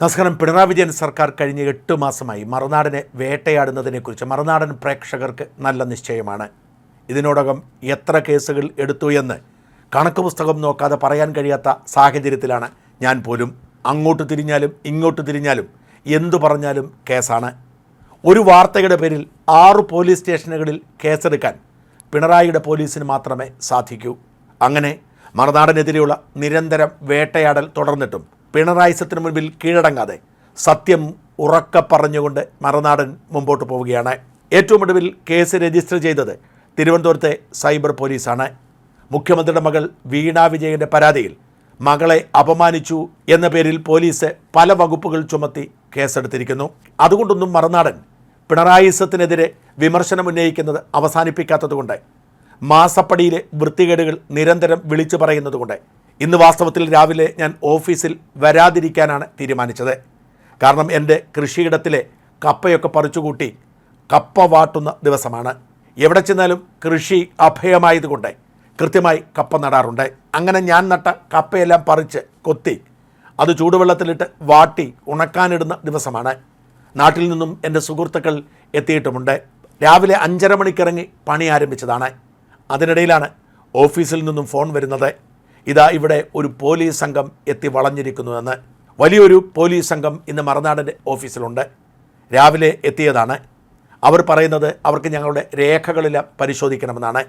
നമസ്കാരം പിണറായി വിജയൻ സർക്കാർ കഴിഞ്ഞ എട്ട് മാസമായി മറുനാടനെ വേട്ടയാടുന്നതിനെക്കുറിച്ച് മറുനാടൻ പ്രേക്ഷകർക്ക് നല്ല നിശ്ചയമാണ്. ഇതിനോടകം എത്ര കേസുകൾ എടുത്തു എന്ന് കണക്ക് പുസ്തകം നോക്കാതെ പറയാൻ കഴിയാത്ത സാഹചര്യത്തിലാണ് ഞാൻ പോലും. അങ്ങോട്ട് തിരിഞ്ഞാലും ഇങ്ങോട്ട് തിരിഞ്ഞാലും എന്തു പറഞ്ഞാലും കേസാണ്. ഒരു വാർത്തയുടെ പേരിൽ ആറ് പോലീസ് സ്റ്റേഷനുകളിൽ കേസെടുക്കാൻ പിണറായിയുടെ പോലീസിന് മാത്രമേ സാധിക്കൂ. അങ്ങനെ മറുനാടനെതിരെയുള്ള നിരന്തരം വേട്ടയാടൽ തുടർന്നിട്ടും പിണറായിസത്തിന് മുൻപിൽ കീഴടങ്ങാതെ സത്യം ഉറക്കെ പറഞ്ഞുകൊണ്ട് മറനാടൻ മുമ്പോട്ട് പോവുകയാണ്. ഏറ്റവും ഒടുവിൽ കേസ് രജിസ്റ്റർ ചെയ്തത് തിരുവനന്തപുരത്തെ സൈബർ പോലീസാണ്. മുഖ്യമന്ത്രിയുടെ മകൾ വീണ വിജയന്റെ പരാതിയിൽ മകളെ അപമാനിച്ചു എന്ന പേരിൽ പോലീസ് പല വകുപ്പുകൾ ചുമത്തി കേസെടുത്തിരിക്കുന്നു. അതുകൊണ്ടൊന്നും മറുനാടൻ പിണറായിസത്തിനെതിരെ വിമർശനം ഉന്നയിക്കുന്നത് അവസാനിപ്പിക്കാത്തതുകൊണ്ട് മാസപ്പടിയിലെ വൃത്തികേടുകൾ നിരന്തരം വിളിച്ചു പറയുന്നതുകൊണ്ട് ഇന്ന് വാസ്തവത്തിൽ രാവിലെ ഞാൻ ഓഫീസിൽ വരാതിരിക്കാനാണ് തീരുമാനിച്ചത്. കാരണം എന്റെ കൃഷിയിടത്തിലെ കപ്പയൊക്കെ പറിച്ചുകൂട്ടി കപ്പ വാട്ടുന്ന ദിവസമാണ്. എവിടെ ചെന്നാലും കൃഷി അഭയമായതുകൊണ്ട് കൃത്യമായി കപ്പ നടാറുണ്ട്. അങ്ങനെ ഞാൻ നട്ട കപ്പയെല്ലാം പറിച്ച് കൊത്തി അത് ചൂടുവെള്ളത്തിലിട്ട് വാട്ടി ഉണക്കാനിടുന്ന ദിവസമാണ്. നാട്ടിൽ നിന്നും എന്റെ സുഹൃത്തുക്കൾ എത്തിയിട്ടുമുണ്ട്. രാവിലെ അഞ്ചര മണിക്കിറങ്ങി പണി ആരംഭിച്ചതാണ്. അതിനിടയിലാണ് ഓഫീസിൽ നിന്നും ഫോൺ വരുന്നത്. ഇതാ ഇവിടെ ഒരു പോലീസ് സംഘം എത്തി വളഞ്ഞിരിക്കുന്നുവെന്ന് വലിയൊരു പോലീസ് സംഘം ഇന്ന് മറുനാടന്റെ ഓഫീസിലുണ്ട്. രാവിലെ എത്തിയതാണ്. അവർ പറയുന്നത് അവർക്ക് ഞങ്ങളുടെ രേഖകളെല്ലാം പരിശോധിക്കണമെന്നാണ്.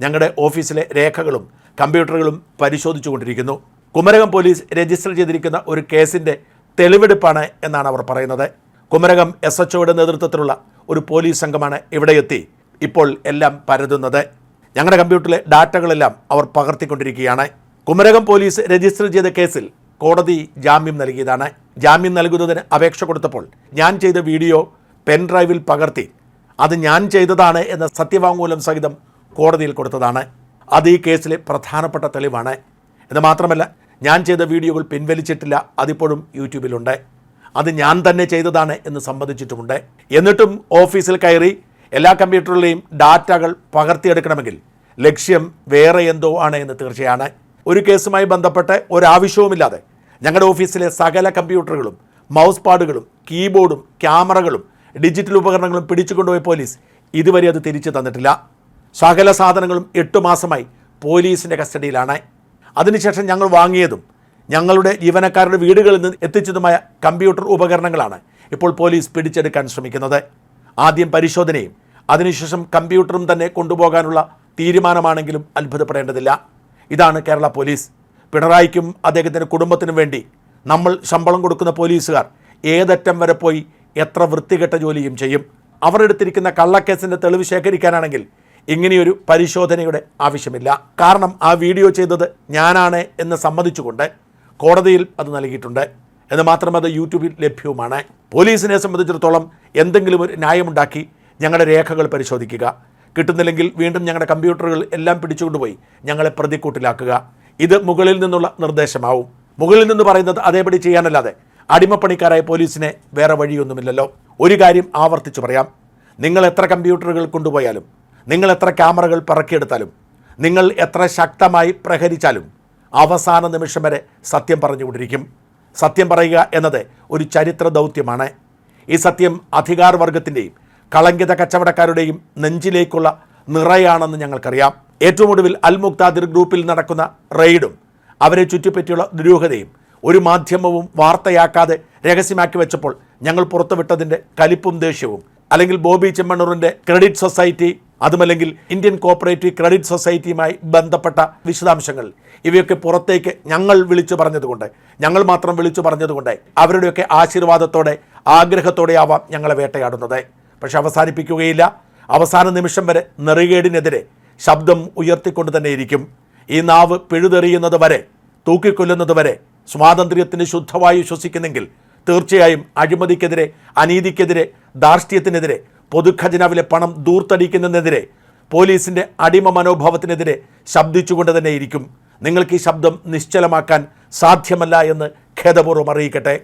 ഞങ്ങളുടെ ഓഫീസിലെ രേഖകളും കമ്പ്യൂട്ടറുകളും പരിശോധിച്ചു കൊണ്ടിരിക്കുന്നു കുമരകം പോലീസ് രജിസ്റ്റർ ചെയ്തിരിക്കുന്ന ഒരു കേസിന്റെ തെളിവെടുപ്പാണ് എന്നാണ് അവർ പറയുന്നത്. കുമരകം എസ് എച്ച് നേതൃത്വത്തിലുള്ള ഒരു പോലീസ് സംഘമാണ് ഇവിടെ എത്തി ഇപ്പോൾ എല്ലാം പരതുന്നത്. ഞങ്ങളുടെ കമ്പ്യൂട്ടറിലെ ഡാറ്റകളെല്ലാം അവർ പകർത്തിക്കൊണ്ടിരിക്കുകയാണ്. കുമരകം പോലീസ് രജിസ്റ്റർ ചെയ്ത കേസിൽ കോടതി ജാമ്യം നൽകിയതാണ്. ജാമ്യം നൽകുന്നതിന് അപേക്ഷ കൊടുത്തപ്പോൾ ഞാൻ ചെയ്ത വീഡിയോ പെൻഡ്രൈവിൽ പകർത്തി. അത് ഞാൻ ചെയ്തതാണ് എന്ന സത്യവാങ്മൂലം സഹിതം കോടതിയിൽ കൊടുത്തതാണ്. അത് ഈ കേസിലെ പ്രധാനപ്പെട്ട തെളിവാണ്. എന്ന് മാത്രമല്ല ഞാൻ ചെയ്ത വീഡിയോകൾ പിൻവലിച്ചിട്ടില്ല. അതിപ്പോഴും യൂട്യൂബിലുണ്ട്. അത് ഞാൻ തന്നെ ചെയ്തതാണ് എന്ന് സംബന്ധിച്ചിട്ടുമുണ്ട്. എന്നിട്ടും ഓഫീസിൽ കയറി എല്ലാ കമ്പ്യൂട്ടറിലെയും ഡാറ്റകൾ പകർത്തിയെടുക്കണമെങ്കിൽ ലക്ഷ്യം വേറെ എന്തോ ആണ് എന്ന് തീർച്ചയാണ്. ഒരു കേസുമായി ബന്ധപ്പെട്ട് ഒരാവശ്യവുമില്ലാതെ ഞങ്ങളുടെ ഓഫീസിലെ സകല കമ്പ്യൂട്ടറുകളും മൗസ് പാഡുകളും കീബോർഡും ക്യാമറകളും ഡിജിറ്റൽ ഉപകരണങ്ങളും പിടിച്ചു കൊണ്ടുപോയ പോലീസ് ഇതുവരെ അത് തിരിച്ചു തന്നിട്ടില്ല. സകല സാധനങ്ങളും എട്ട് മാസമായി പോലീസിന്റെ കസ്റ്റഡിയിലാണ്. അതിനുശേഷം ഞങ്ങൾ വാങ്ങിയതും ഞങ്ങളുടെ ജീവനക്കാരുടെ വീടുകളിൽ നിന്ന് എത്തിച്ചതുമായ കമ്പ്യൂട്ടർ ഉപകരണങ്ങളാണ് ഇപ്പോൾ പോലീസ് പിടിച്ചെടുക്കാൻ ശ്രമിക്കുന്നത്. ആദ്യം പരിശോധനയും അതിനുശേഷം കമ്പ്യൂട്ടറും തന്നെ കൊണ്ടുപോകാനുള്ള തീരുമാനമാണെങ്കിലും അത്ഭുതപ്പെടേണ്ടതില്ല. ഇതാണ് കേരള പോലീസ്. പിണറായിക്കും അദ്ദേഹത്തിന്റെ കുടുംബത്തിനും വേണ്ടി നമ്മൾ ശമ്പളം കൊടുക്കുന്ന പോലീസുകാർ ഏതറ്റം വരെ പോയി എത്ര വൃത്തികെട്ട ജോലിയും ചെയ്യും? അവരെടുത്തിരിക്കുന്ന കള്ളക്കേസിന്റെ തെളിവ് ശേഖരിക്കാനാണെങ്കിൽ ഇങ്ങനെയൊരു പരിശോധനയുടെ ആവശ്യമില്ല. കാരണം ആ വീഡിയോ ചെയ്തത് ഞാനാണ് എന്ന് സമ്മതിച്ചുകൊണ്ട് കോടതിയിൽ അത് നൽകിയിട്ടുണ്ട്. എന്ന് മാത്രം അത് യൂട്യൂബിൽ ലഭ്യവുമാണ്. പോലീസിനെ സംബന്ധിച്ചിടത്തോളം എന്തെങ്കിലും ഒരു ന്യായമുണ്ടാക്കി ഞങ്ങളുടെ രേഖകൾ പരിശോധിക്കുക. കിട്ടുന്നില്ലെങ്കിൽ വീണ്ടും ഞങ്ങളുടെ കമ്പ്യൂട്ടറുകൾ എല്ലാം പിടിച്ചുകൊണ്ടുപോയി ഞങ്ങളെ പ്രതിക്കൂട്ടിലാക്കുക. ഇത് മുകളിൽ നിന്നുള്ള നിർദ്ദേശമാവും. മുകളിൽ നിന്ന് പറയുന്നത് അതേപടി ചെയ്യാനല്ലാതെ അടിമപ്പണിക്കാരായ പോലീസിനെ വേറെ വഴിയൊന്നുമില്ലല്ലോ. ഒരു കാര്യം ആവർത്തിച്ചു പറയാം. നിങ്ങൾ എത്ര കമ്പ്യൂട്ടറുകൾ കൊണ്ടുപോയാലും നിങ്ങൾ എത്ര ക്യാമറകൾ പറക്കിയെടുത്താലും നിങ്ങൾ എത്ര ശക്തമായി പ്രഹരിച്ചാലും അവസാന നിമിഷം വരെ സത്യം പറഞ്ഞുകൊണ്ടിരിക്കും. സത്യം പറയുക എന്നത് ഒരു ചരിത്ര ദൗത്യമാണ്. ഈ സത്യം അധികാരവർഗത്തിന്റെയും കളങ്കിത കച്ചവടക്കാരുടെയും നെഞ്ചിലേക്കുള്ള നിറയാണെന്ന് ഞങ്ങൾക്കറിയാം. ഏറ്റവും ഒടുവിൽ അൽ മുക്താദിർ ഗ്രൂപ്പിൽ നടക്കുന്ന റെയ്ഡും അവരെ ചുറ്റിപ്പറ്റിയുള്ള ദുരൂഹതയും ഒരു മാധ്യമവും വാർത്തയാക്കാതെ രഹസ്യമാക്കി വെച്ചപ്പോൾ ഞങ്ങൾ പുറത്തുവിട്ടതിന്റെ കലിപ്പും ദേഷ്യവും. അല്ലെങ്കിൽ ബോബി ചെമ്മണ്ണൂറിന്റെ ക്രെഡിറ്റ് സൊസൈറ്റി അതുമല്ലെങ്കിൽ ഇന്ത്യൻ കോപ്പറേറ്റീവ് ക്രെഡിറ്റ് സൊസൈറ്റിയുമായി ബന്ധപ്പെട്ട വിശദാംശങ്ങൾ. ഇവയൊക്കെ പുറത്തേക്ക് ഞങ്ങൾ വിളിച്ചു പറഞ്ഞതുകൊണ്ട് ഞങ്ങൾ മാത്രം വിളിച്ചു പറഞ്ഞതുകൊണ്ട് അവരുടെയൊക്കെ ആശീർവാദത്തോടെ ആഗ്രഹത്തോടെ ആവാം ഞങ്ങളെ വേട്ടയാടുന്നത്. പക്ഷെ അവസാനിപ്പിക്കുകയില്ല. അവസാന നിമിഷം വരെ നെറുകേടിനെതിരെ ശബ്ദം ഉയർത്തിക്കൊണ്ട് തന്നെ ഇരിക്കും. ഈ നാവ് പിഴുതെറിയുന്നത് വരെ തൂക്കിക്കൊല്ലുന്നത് വരെ സ്വാതന്ത്ര്യത്തിന് ശുദ്ധമായി ശ്വസിക്കുന്നെങ്കിൽ തീർച്ചയായും അഴിമതിക്കെതിരെ അനീതിക്കെതിരെ ധാർഷ്ട്യത്തിനെതിരെ പൊതുഖജനാവിലെ പണം ദൂർത്തടിക്കുന്നതിനെതിരെ പോലീസിന്റെ അടിമ മനോഭാവത്തിനെതിരെ ശബ്ദിച്ചുകൊണ്ട് തന്നെ ഇരിക്കും. നിങ്ങൾക്ക് ഈ ശബ്ദം നിശ്ചലമാക്കാൻ സാധ്യമല്ല എന്ന് ഖേദപൂർവം അറിയിക്കട്ടെ.